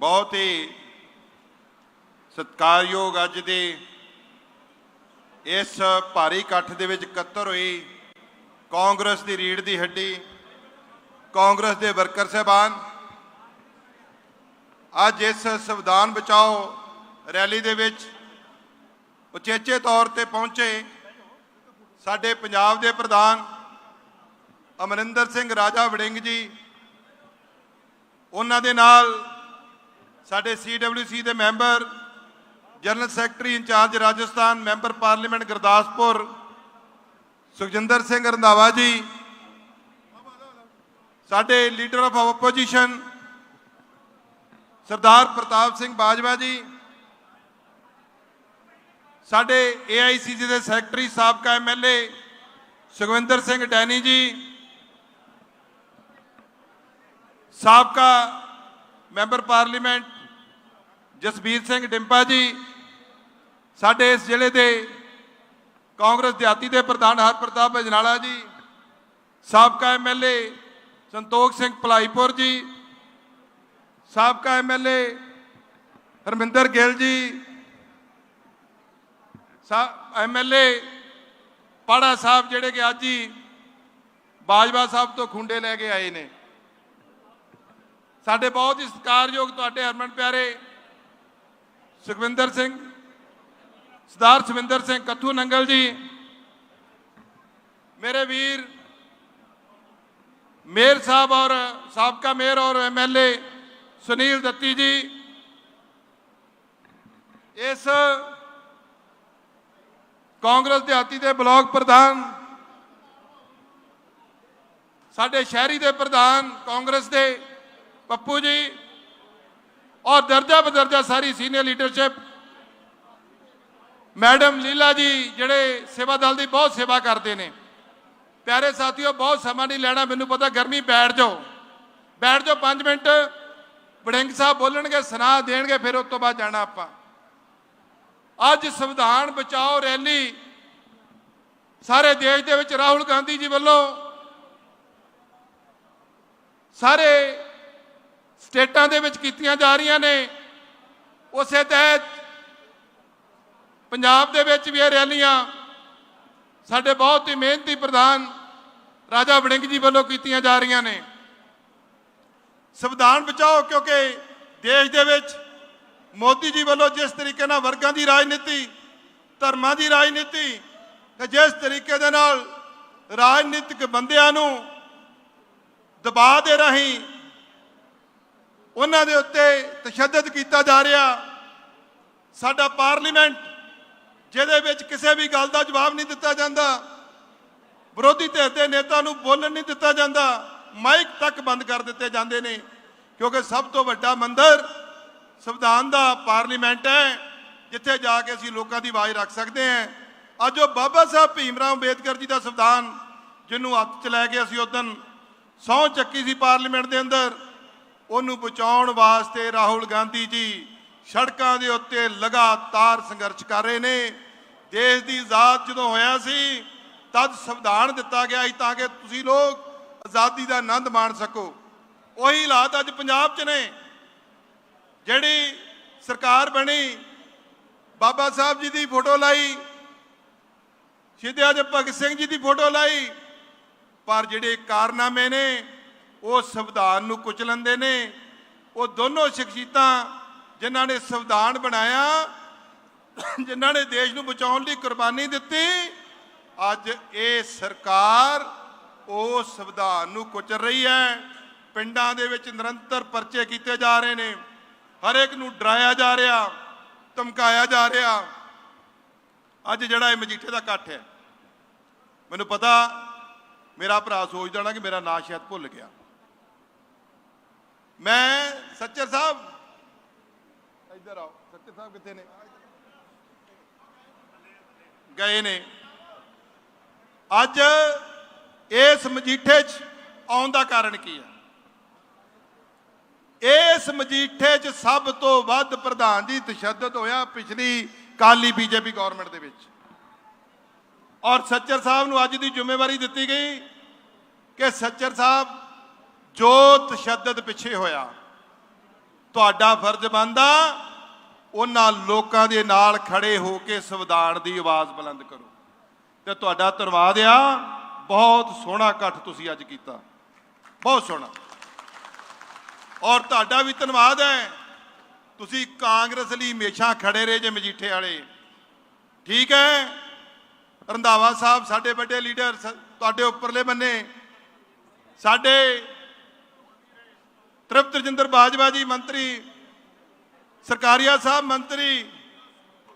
ਬਹੁਤ ਹੀ ਸਤਿਕਾਰਯੋਗ ਅੱਜ ਦੇ ਇਸ ਭਾਰੀ ਇਕੱਠ ਦੇ ਵਿੱਚ ਇਕੱਤਰ ਹੋਈ ਕਾਂਗਰਸ ਦੀ ਰੀੜ ਦੀ ਹੱਡੀ, ਕਾਂਗਰਸ ਦੇ ਵਰਕਰ ਸਹਿਬਾਨ। ਅੱਜ ਇਸ ਸੰਵਿਧਾਨ ਬਚਾਓ ਰੈਲੀ ਦੇ ਵਿੱਚ ਉਚੇਚੇ ਤੌਰ ਤੇ ਪਹੁੰਚੇ ਸਾਡੇ ਪੰਜਾਬ ਦੇ ਪ੍ਰਧਾਨ ਅਮਰਿੰਦਰ ਸਿੰਘ ਰਾਜਾ ਵੜਿੰਗ ਜੀ। ਉਹਨਾਂ ਦੇ ਨਾਲ ਸਾਡੇ ਸੀਡਬਲਯੂਸੀ ਦੇ member, general secretary incharge Rajasthan, member parliament Gurdaspur, Sukhjinder Singh Randhawa ji, ਸਾਡੇ leader of opposition, Sardar Partap Singh Bajwa ji, ਸਾਡੇ ਏਆਈਸੀਸੀ ਦੇ ਸੈਕਟਰੀ ਸਾਬਕਾ ਐਮਐਲਏ ਸੁਖਵਿੰਦਰ ਸਿੰਘ ਡੈਨੀ ਜੀ, ਸਾਬਕਾ ਮੈਂਬਰ ਪਾਰਲੀਮੈਂਟ ਜਸਬੀਰ ਸਿੰਘ ਡਿੰਪਾ ਜੀ, ਸਾਡੇ ਇਸ ਜ਼ਿਲ੍ਹੇ ਦੇ ਕਾਂਗਰਸ ਦਿਹਾਤੀ ਦੇ ਪ੍ਰਧਾਨ ਹਰਪ੍ਰਤਾਪ ਅਜਨਾਲਾ ਜੀ, ਸਾਬਕਾ ਐਮਐਲਏ ਸੰਤੋਖ ਸਿੰਘ ਭਲਾਈਪੁਰ ਜੀ, ਸਾਬਕਾ ਐਮਐਲਏ ਹਰਮਿੰਦਰ ਗਿੱਲ ਜੀ, ਸਾ ਐਮਐਲਏ ਪਾੜਾ ਸਾਹਿਬ ਜਿਹੜੇ ਕਿ ਅੱਜ ਹੀ ਬਾਜਵਾ ਸਾਹਿਬ ਤੋਂ ਖੁੰਡੇ ਲੈ ਕੇ ਆਏ ਨੇ। ਸਾਡੇ ਬਹੁਤ ਹੀ ਸਤਿਕਾਰਯੋਗ ਤੁਹਾਡੇ ਹਰਮਨ ਪਿਆਰੇ ਸੁਖਵਿੰਦਰ ਸਿੰਘ, ਸਰਦਾਰ ਸੁਖਵਿੰਦਰ ਸਿੰਘ ਕੱਥੂ ਨੰਗਲ ਜੀ, ਮੇਰੇ ਵੀਰ ਮੇਅਰ ਸਾਹਿਬ ਔਰ ਸਾਬਕਾ ਮੇਅਰ ਔਰ ਐਮਐਲਏ ਸੁਨੀਲ ਦੱਤੀ ਜੀ, ਇਸ ਕਾਂਗਰਸ ਦਿਹਾਤੀ ਦੇ ਬਲਾਕ ਪ੍ਰਧਾਨ, ਸਾਡੇ ਸ਼ਹਿਰੀ ਦੇ ਪ੍ਰਧਾਨ ਕਾਂਗਰਸ ਦੇ ਪੱਪੂ ਜੀ ਔਰ ਦਰਜਾ ਬਦਰਜਾ ਸਾਰੀ senior leadership madam Leela ji ਜਿਹੜੇ ਸੇਵਾ ਦਲ ਦੀ ਬਹੁਤ ਸੇਵਾ ਕਰਦੇ ਨੇ ਪਿਆਰੇ ਸਾਥੀਓ ਬਹੁਤ ਸਮਾਂ ਨਹੀਂ ਲੈਣਾ ਮੈਨੂੰ ਪਤਾ ਗਰਮੀ ਬੈਠ ਜਾਓ ਬੈਠ ਜਾਓ 5 ਮਿੰਟ ਵੜਿੰਗ ਸਾਹਿਬ ਬੋਲਣਗੇ ਸੁਣਾ ਦੇਣਗੇ ਫਿਰ ਉਸ ਤੋਂ ਬਾਅਦ ਜਾਣਾ ਆਪਾਂ ਅੱਜ ਸੰਵਿਧਾਨ ਬਚਾਓ ਰੈਲੀ ਸਾਰੇ ਦੇਸ਼ ਦੇ ਵਿੱਚ ਰਾਹੁਲ ਗਾਂਧੀ ਜੀ ਵੱਲੋਂ ਸਾਰੇ ਸਟੇਟਾਂ ਦੇ ਵਿੱਚ ਕੀਤੀਆਂ ਜਾ ਰਹੀਆਂ ਨੇ। ਉਸੇ ਤਹਿਤ ਪੰਜਾਬ ਦੇ ਵਿੱਚ ਵੀ ਇਹ ਰੈਲੀਆਂ ਸਾਡੇ ਬਹੁਤ ਹੀ ਮਿਹਨਤੀ ਪ੍ਰਧਾਨ ਰਾਜਾ ਵੜਿੰਗ ਜੀ ਵੱਲੋਂ ਕੀਤੀਆਂ ਜਾ ਰਹੀਆਂ ਨੇ। ਸੰਵਿਧਾਨ ਬਚਾਓ ਕਿਉਂਕਿ ਦੇਸ਼ ਦੇ ਵਿੱਚ ਮੋਦੀ ਜੀ ਵੱਲੋਂ ਜਿਸ ਤਰੀਕੇ ਨਾਲ ਵਰਗਾਂ ਦੀ ਰਾਜਨੀਤੀ, ਧਰਮਾਂ ਦੀ ਰਾਜਨੀਤੀ ਤੇ ਜਿਸ ਤਰੀਕੇ ਦੇ ਨਾਲ ਰਾਜਨੀਤਿਕ ਬੰਦਿਆਂ ਨੂੰ ਦਬਾਅ ਦੇ ਰਹੀ ਉਹਨਾਂ ਦੇ ਉੱਤੇ ਤਸ਼ੱਦਦ ਕੀਤਾ ਜਾ ਰਿਹਾ। ਸਾਡਾ ਪਾਰਲੀਮੈਂਟ, ਜਿਹਦੇ ਵਿੱਚ ਕਿਸੇ ਵੀ ਗੱਲ ਦਾ ਜਵਾਬ ਨਹੀਂ ਦਿੱਤਾ ਜਾਂਦਾ, ਵਿਰੋਧੀ ਧਿਰ ਦੇ ਨੇਤਾ ਨੂੰ ਬੋਲਣ ਨਹੀਂ ਦਿੱਤਾ ਜਾਂਦਾ, ਮਾਈਕ ਤੱਕ ਬੰਦ ਕਰ ਦਿੱਤੇ ਜਾਂਦੇ ਨੇ, ਕਿਉਂਕਿ ਸਭ ਤੋਂ ਵੱਡਾ ਮੰਦਰ ਸੰਵਿਧਾਨ ਦਾ ਪਾਰਲੀਮੈਂਟ ਹੈ, ਜਿੱਥੇ ਜਾ ਕੇ ਅਸੀਂ ਲੋਕਾਂ ਦੀ ਆਵਾਜ਼ ਰੱਖ ਸਕਦੇ ਹਾਂ। ਅੱਜ ਉਹ ਬਾਬਾ ਸਾਹਿਬ ਭੀਮਰਾਓ ਅੰਬੇਦਕਰ ਜੀ ਦਾ ਸੰਵਿਧਾਨ, ਜਿਹਨੂੰ ਹੱਥ 'ਚ ਲੈ ਕੇ ਅਸੀਂ ਉਦੋਂ ਸਹੁੰ ਚੱਕੀ ਸੀ ਪਾਰਲੀਮੈਂਟ ਦੇ ਅੰਦਰ ਉਹਨੂੰ ਬਚਾਉਣ ਵਾਸਤੇ ਰਾਹੁਲ ਗਾਂਧੀ ਜੀ ਸੜਕਾਂ ਦੇ ਉੱਤੇ ਲਗਾਤਾਰ ਸੰਘਰਸ਼ ਕਰ ਰਹੇ ਨੇ। ਦੇਸ਼ ਦੀ ਆਜ਼ਾਦ ਜਦੋਂ ਹੋਇਆ ਸੀ, ਤਦ ਸੰਵਿਧਾਨ ਦਿੱਤਾ ਗਿਆ ਸੀ ਤਾਂ ਕਿ ਤੁਸੀਂ ਲੋਕ ਆਜ਼ਾਦੀ ਦਾ ਆਨੰਦ ਮਾਣ ਸਕੋ। ਉਹੀ ਹਾਲਾਤ ਅੱਜ ਪੰਜਾਬ 'ਚ ਨੇ। ਜਿਹੜੀ ਸਰਕਾਰ ਬਣੀ, ਬਾਬਾ ਸਾਹਿਬ ਜੀ ਦੀ ਫੋਟੋ ਲਾਈ ਸ਼ਹੀਦ ਆਜਮ ਭਗਤ ਸਿੰਘ ਜੀ ਦੀ ਫੋਟੋ ਲਾਈ, ਪਰ ਜਿਹੜੇ ਕਾਰਨਾਮੇ ਨੇ ਉਹ ਸੰਵਿਧਾਨ ਨੂੰ ਕੁਚਲਣ ਦੇ ਨੇ। ਉਹ ਦੋਨੋਂ ਸ਼ਖਸੀਅਤਾਂ ਜਿਨ੍ਹਾਂ ਨੇ ਸੰਵਿਧਾਨ ਬਣਾਇਆ, ਜਿਨ੍ਹਾਂ ਨੇ ਦੇਸ਼ ਨੂੰ ਬਚਾਉਣ ਲਈ ਕੁਰਬਾਨੀ ਦਿੱਤੀ, ਅੱਜ ਇਹ ਸਰਕਾਰ ਉਹ ਸੰਵਿਧਾਨ ਨੂੰ ਕੁਚਲ ਰਹੀ ਹੈ। ਪਿੰਡਾਂ ਦੇ ਵਿੱਚ ਨਿਰੰਤਰ ਪਰਚੇ ਕੀਤੇ ਜਾ ਰਹੇ ਨੇ। ਹਰੇਕ ਨੂੰ ਡਰਾਇਆ ਜਾ ਰਿਹਾ, ਧਮਕਾਇਆ ਜਾ ਰਿਹਾ। ਅੱਜ ਜਿਹੜਾ ਇਹ ਮਜੀਠੇ ਦਾ ਇਕੱਠ ਹੈ, ਮੈਨੂੰ ਪਤਾ, ਮੇਰਾ ਭਰਾ ਸੋਚਦਾ ਹੋਣਾ ਕਿ ਮੇਰਾ ਨਾਂ ਸ਼ਾਇਦ ਭੁੱਲ ਗਿਆ। ਮੈਂ ਸੱਚਰ ਸਾਹਿਬ। ਇੱਧਰ ਆਓ, ਸੱਚਰ ਸਾਹਿਬ ਕਿੱਥੇ ਨੇ? ਗਏ ਨੇ। ਅੱਜ ਇਸ ਮਜੀਠੇ 'ਚ ਆਉਣ ਦਾ ਕਾਰਨ ਕੀ ਹੈ? ਇਸ ਮਜੀਠੇ 'ਚ ਸਭ ਤੋਂ ਵੱਧ ਪ੍ਰਧਾਨ ਦੀ ਤਸ਼ੱਦਦ ਹੋਇਆ ਪਿਛਲੀ ਕਾਲੀ ਬੀਜੇਪੀ ਗਵਰਨਮੈਂਟ ਦੇ ਵਿੱਚ। ਔਰ ਸੱਚਰ ਸਾਹਿਬ ਨੂੰ ਅੱਜ ਦੀ ਜ਼ਿੰਮੇਵਾਰੀ ਦਿੱਤੀ ਗਈ ਕਿ ਸੱਚਰ ਸਾਹਿਬ ਜੋ ਤਸ਼ੱਦਦ ਪਿੱਛੇ ਹੋਇਆ, ਤੁਹਾਡਾ ਫਰਜ਼ ਬਣਦਾ ਉਹਨਾਂ ਲੋਕਾਂ ਦੇ ਨਾਲ ਖੜੇ ਹੋ ਕੇ ਸੰਵਿਧਾਨ ਦੀ ਆਵਾਜ਼ ਬੁਲੰਦ ਕਰੋ। ਤੇ ਤੁਹਾਡਾ ਧੰਨਵਾਦ ਆ, ਬਹੁਤ ਸੋਹਣਾ ਇਕੱਠ ਤੁਸੀਂ ਅੱਜ ਕੀਤਾ। ਬਹੁਤ ਸੋਹਣਾ। ਔਰ ਤੁਹਾਡਾ ਵੀ ਧੰਨਵਾਦ ਹੈ, ਤੁਸੀਂ ਕਾਂਗਰਸ ਲਈ ਹਮੇਸ਼ਾ ਖੜੇ ਰਹੇ ਜੇ ਮਜੀਠੇ ਵਾਲੇ। ਠੀਕ ਹੈ, ਰੰਧਾਵਾ ਸਾਹਿਬ ਸਾਡੇ ਵੱਡੇ ਲੀਡਰ, ਸ- ਤੁਹਾਡੇ ਉੱਪਰਲੇ ਬੰਨੇ, ਸਾਡੇ ਤ੍ਰਿਪਤ ਰਜਿੰਦਰ ਬਾਜਵਾ ਜੀ ਮੰਤਰੀ ਸਰਕਾਰੀਆ ਸਾਹਿਬ ਮੰਤਰੀ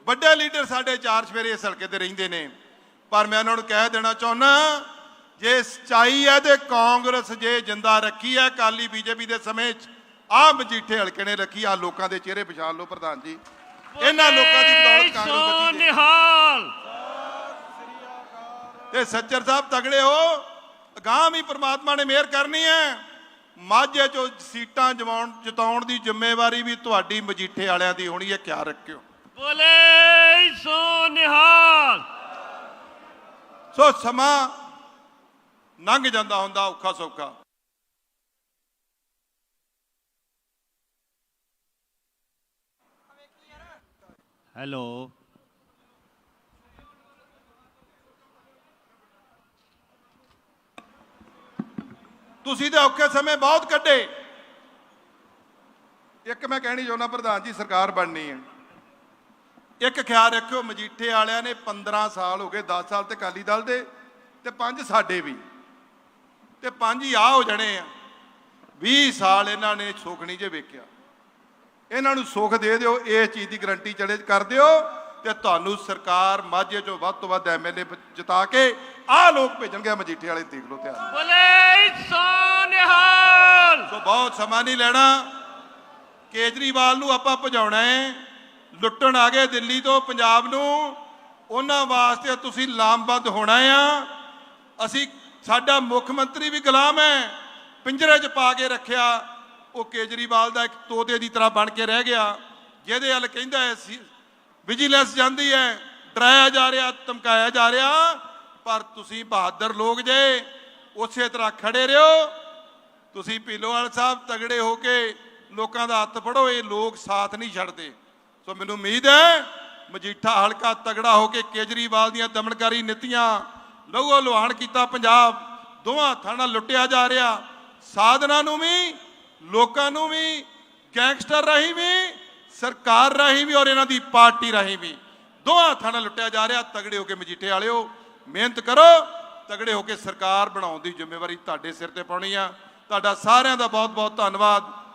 ਵੱਡੇ ਲੀਡਰ ਸਾਡੇ ਚਾਰ ਸਵੇਰੇ ਇਸ ਹਲਕੇ ਤੇ ਰਹਿੰਦੇ ਨੇ। ਪਰ ਮੈਂ ਉਹਨਾਂ ਨੂੰ ਕਹਿ ਦੇਣਾ ਚਾਹੁੰਦਾ ਜੇ ਸਚਾਈ ਹੈ ਤੇ ਕਾਂਗਰਸ ਜੇ ਜਿੰਦਾ ਰੱਖੀ ਹੈ ਕਾਲੀ ਬੀਜੇਪੀ ਦੇ ਸਮੇਂ 'ਚ ਆ ਮਜੀਠੇ ਹਲਕੇ ਨੇ ਰੱਖੀ ਆ ਲੋਕਾਂ ਦੇ ਚਿਹਰੇ ਪਛਾਣ ਲਓ ਪ੍ਰਧਾਨ ਜੀ। ਇਹਨਾਂ ਲੋਕਾਂ ਦੀ ਬਦੌਲਤ ਕਾਂਗਰਸ ਬਚੀ ਨਿਹਾਲ। ਤੇ ਸੱਚਰ ਸਾਹਿਬ ਤਗੜੇ ਹੋ ਅਗਾਂਹ ਵੀ ਪ੍ਰਮਾਤਮਾ ਨੇ ਮਿਹਰ ਕਰਨੀ ਹੈ। ਮਾਝੇ ਚੋਂ ਸੀਟਾਂ ਜਮਾਉਣ ਜਿਤਾਉਣ ਦੀ ਜ਼ਿੰਮੇਵਾਰੀ ਵੀ ਤੁਹਾਡੀ ਮਜੀਠੇ ਵਾਲਿਆਂ ਦੀ ਹੋਣੀ ਹੈ ਖਿਆਲ ਰੱਖਿਓ। ਬੋਲੇ ਸੋ ਨਿਹਾਲ। ਸੋ ਸਮਾਂ ਲੰਘ ਜਾਂਦਾ ਹੁੰਦਾ ਔਖਾ ਸੌਖਾ। ਹੈਲੋ। ਤੁਸੀਂ ਤਾਂ ਔਖੇ ਸਮੇਂ ਬਹੁਤ ਕੱਢੇ। ਇੱਕ ਮੈਂ ਕਹਿਣੀ ਚਾਹੁੰਦਾ, ਪ੍ਰਧਾਨ ਜੀ, ਸਰਕਾਰ ਬਣਨੀ ਹੈ। ਇੱਕ ਖਿਆਲ ਰੱਖਿਓ, ਮਜੀਠੇ ਵਾਲਿਆਂ ਨੇ 15 ਸਾਲ ਹੋ ਗਏ 10 ਸਾਲ ਤੇ ਅਕਾਲੀ ਦਲ ਦੇ, ਤੇ 5 ਸਾਡੇ ਵੀ। ਤੇ 5 ਹੀ ਆ ਹੋ ਜਾਣੇ ਆ। 20 ਸਾਲ ਇਹਨਾਂ ਨੇ ਸੁੱਖ ਨਹੀਂ ਜੇ ਵੇਖਿਆ। ਇਹਨਾਂ ਨੂੰ ਸੁੱਖ ਦੇ ਦਿਓ, ਇਸ ਚੀਜ਼ ਦੀ ਗਰੰਟੀ ਚਲੇ ਕਰ ਦਿਓ। ਤੇ ਤੁਹਾਨੂੰ ਸਰਕਾਰ ਮਾਝੇ ਚੋਂ ਵੱਧ ਤੋਂ ਵੱਧ ਐਮਐਲਏ ਜਿਤਾ ਕੇ ਆਹ ਲੋਕ ਭੇਜਣਗੇ ਮਜੀਠੇ ਵਾਲੇ ਦੇਖ ਲਓ ਧਿਆਨ। ਬੋਲੇ ਸੋ ਨਿਹਾਲ ਸੋ ਬਹੁਤ ਸਮਾਂ ਨਹੀਂ ਲੈਣਾ। ਕੇਜਰੀਵਾਲ ਨੂੰ ਆਪਾਂ ਭਜਾਉਣਾ ਹੈ। ਲੁੱਟਣ ਆ ਗਏ ਦਿੱਲੀ ਤੋਂ ਪੰਜਾਬ ਨੂੰ। ਉਹਨਾਂ ਵਾਸਤੇ ਤੁਸੀਂ ਲਾਮਬੰਦ ਹੋਣਾ ਆ। ਅਸੀਂ ਸਾਡਾ ਮੁੱਖ ਮੰਤਰੀ ਵੀ ਗੁਲਾਮ ਹੈ। ਪਿੰਜਰੇ 'ਚ ਪਾ ਕੇ ਰੱਖਿਆ। ਉਹ ਕੇਜਰੀਵਾਲ ਦਾ ਇੱਕ ਤੋਤੇ ਦੀ ਤਰ੍ਹਾਂ ਬਣ ਕੇ ਰਹਿ ਗਿਆ। ਜਿਹਦੇ ਵੱਲ ਕਹਿੰਦਾ ਵਿਜੀਲੈਂਸ ਜਾਂਦੀ ਹੈ, ਡਰਾਇਆ ਜਾ ਰਿਹਾ, ਧਮਕਾਇਆ ਜਾ ਰਿਹਾ, ਪਰ ਤੁਸੀਂ ਬਹਾਦਰ ਲੋਕ ਜੇ, ਉਸੇ ਤਰ੍ਹਾਂ ਖੜੇ ਰਹੋ। ਤੁਸੀਂ ਭੀਲੋਵਾਲ ਸਾਹਿਬ ਤਗੜੇ ਹੋ ਕੇ ਲੋਕਾਂ ਦਾ ਹੱਥ ਫੜੋ, ਇਹ ਲੋਕ ਸਾਥ ਨਹੀਂ ਛੱਡਦੇ। ਸੋ ਮੈਨੂੰ ਉਮੀਦ ਹੈ, ਮਜੀਠਾ ਹਲਕਾ ਤਗੜਾ ਹੋ ਕੇ ਕੇਜਰੀਵਾਲ ਦੀਆਂ ਦਮਨਕਾਰੀ ਨੀਤੀਆਂ ਲਹੂ ਲੁਹਾਨ ਕੀਤਾ ਪੰਜਾਬ, ਦੋਵਾਂ ਥਾਣਾ ਲੁੱਟਿਆ ਜਾ ਰਿਹਾ। ਸਾਧਨਾ ਨੂੰ ਵੀ, ਲੋਕਾਂ ਨੂੰ ਵੀ, ਗੈਂਗਸਟਰ ਰਾਹੀਂ ਵੀ ਸਰਕਾਰ ਰਾਹੀਂ ਵੀ ਔਰ ਇਹਨਾਂ ਦੀ ਪਾਰਟੀ ਰਾਹੀਂ ਵੀ। ਦੋਵਾਂ ਹੱਥਾਂ ਨਾਲ ਲੁੱਟਿਆ ਜਾ ਰਿਹਾ, ਤਗੜੇ ਹੋ ਕੇ ਮਜੀਠੇ ਵਾਲਿਓ, ਮਿਹਨਤ ਕਰੋ, ਤਗੜੇ ਹੋ ਕੇ ਸਰਕਾਰ ਬਣਾਉਣ ਦੀ ਜ਼ਿੰਮੇਵਾਰੀ ਤੁਹਾਡੇ ਸਿਰ ਤੇ ਪਾਉਣੀ ਆ। ਤੁਹਾਡਾ ਸਾਰਿਆਂ ਦਾ ਬਹੁਤ ਬਹੁਤ ਧੰਨਵਾਦ।